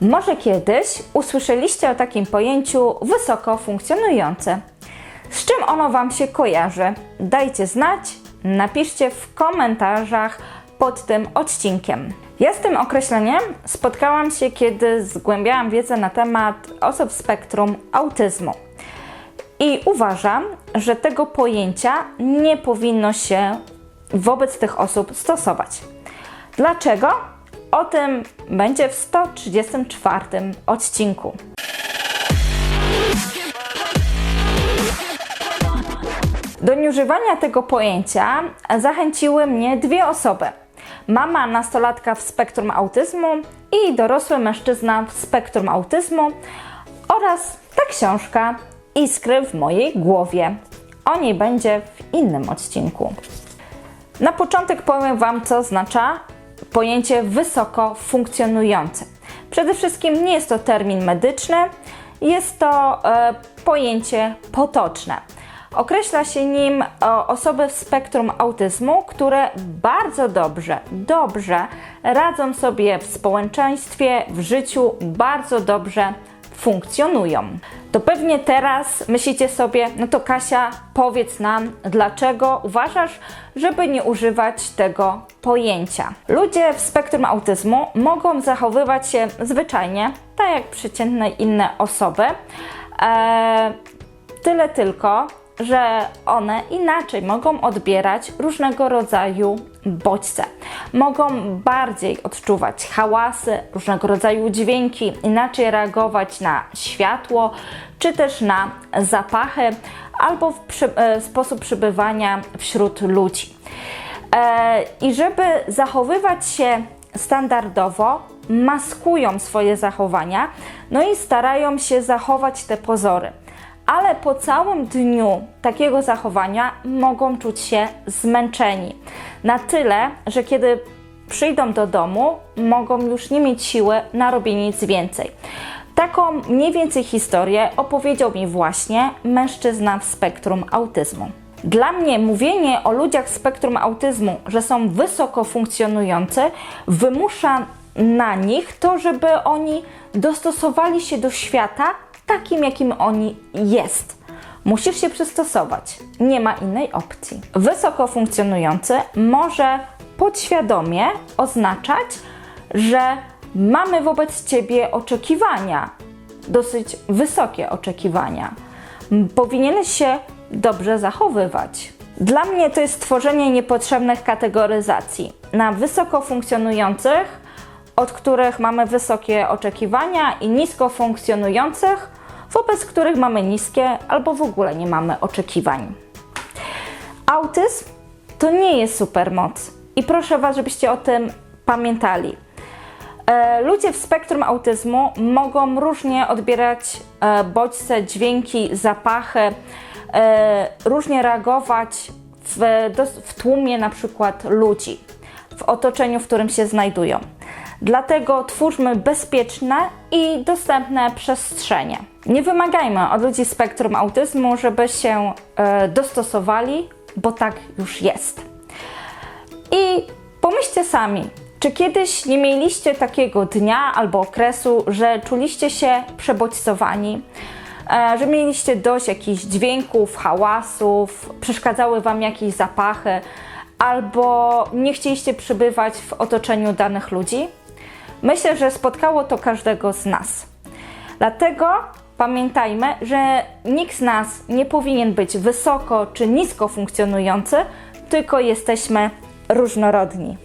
Może kiedyś usłyszeliście o takim pojęciu wysoko funkcjonujące. Z czym ono Wam się kojarzy? Dajcie znać, napiszcie w komentarzach pod tym odcinkiem. Ja z tym określeniem spotkałam się, kiedy zgłębiałam wiedzę na temat osób spektrum autyzmu. I uważam, że tego pojęcia nie powinno się wobec tych osób stosować. Dlaczego? O tym będzie w 134 odcinku. Do nieużywania tego pojęcia zachęciły mnie dwie osoby. Mama nastolatka w spektrum autyzmu i dorosły mężczyzna w spektrum autyzmu oraz ta książka Iskry w mojej głowie. O niej będzie w innym odcinku. Na początek powiem Wam, co oznacza pojęcie wysoko funkcjonujący. Przede wszystkim nie jest to termin medyczny, jest to e, pojęcie potoczne. Określa się nim e, osoby w spektrum autyzmu, które bardzo dobrze, dobrze radzą sobie w społeczeństwie, w życiu, bardzo dobrze funkcjonują. To pewnie teraz myślicie sobie, no to Kasia, powiedz nam, dlaczego uważasz, żeby nie używać tego pojęcia. Ludzie w spektrum autyzmu mogą zachowywać się zwyczajnie, tak jak przeciętne inne osoby. Eee, tyle tylko, że one inaczej mogą odbierać różnego rodzaju bodźce. Mogą bardziej odczuwać hałasy, różnego rodzaju dźwięki, inaczej reagować na światło, czy też na zapachy, albo w przy, e, sposób przebywania wśród ludzi. E, I żeby zachowywać się standardowo, maskują swoje zachowania, no i starają się zachować te pozory ale po całym dniu takiego zachowania mogą czuć się zmęczeni. Na tyle, że kiedy przyjdą do domu, mogą już nie mieć siły na robienie nic więcej. Taką mniej więcej historię opowiedział mi właśnie mężczyzna w spektrum autyzmu. Dla mnie mówienie o ludziach w spektrum autyzmu, że są wysoko funkcjonujący, wymusza na nich to, żeby oni dostosowali się do świata takim, jakim oni jest. Musisz się przystosować. Nie ma innej opcji. Wysoko funkcjonujący może podświadomie oznaczać, że mamy wobec ciebie oczekiwania, dosyć wysokie oczekiwania. Powinieneś się dobrze zachowywać. Dla mnie to jest tworzenie niepotrzebnych kategoryzacji. Na wysoko funkcjonujących, od których mamy wysokie oczekiwania, i nisko funkcjonujących, wobec których mamy niskie albo w ogóle nie mamy oczekiwań. Autyzm to nie jest supermoc i proszę Was, żebyście o tym pamiętali. E, ludzie w spektrum autyzmu mogą różnie odbierać e, bodźce, dźwięki, zapachy, e, różnie reagować w, w tłumie na przykład ludzi, w otoczeniu, w którym się znajdują. Dlatego twórzmy bezpieczne i dostępne przestrzenie. Nie wymagajmy od ludzi spektrum autyzmu, żeby się e, dostosowali, bo tak już jest. I pomyślcie sami, czy kiedyś nie mieliście takiego dnia albo okresu, że czuliście się przebodźcowani? E, że mieliście dość jakichś dźwięków, hałasów, przeszkadzały Wam jakieś zapachy, albo nie chcieliście przybywać w otoczeniu danych ludzi? Myślę, że spotkało to każdego z nas. Dlatego pamiętajmy, że nikt z nas nie powinien być wysoko czy nisko funkcjonujący, tylko jesteśmy różnorodni.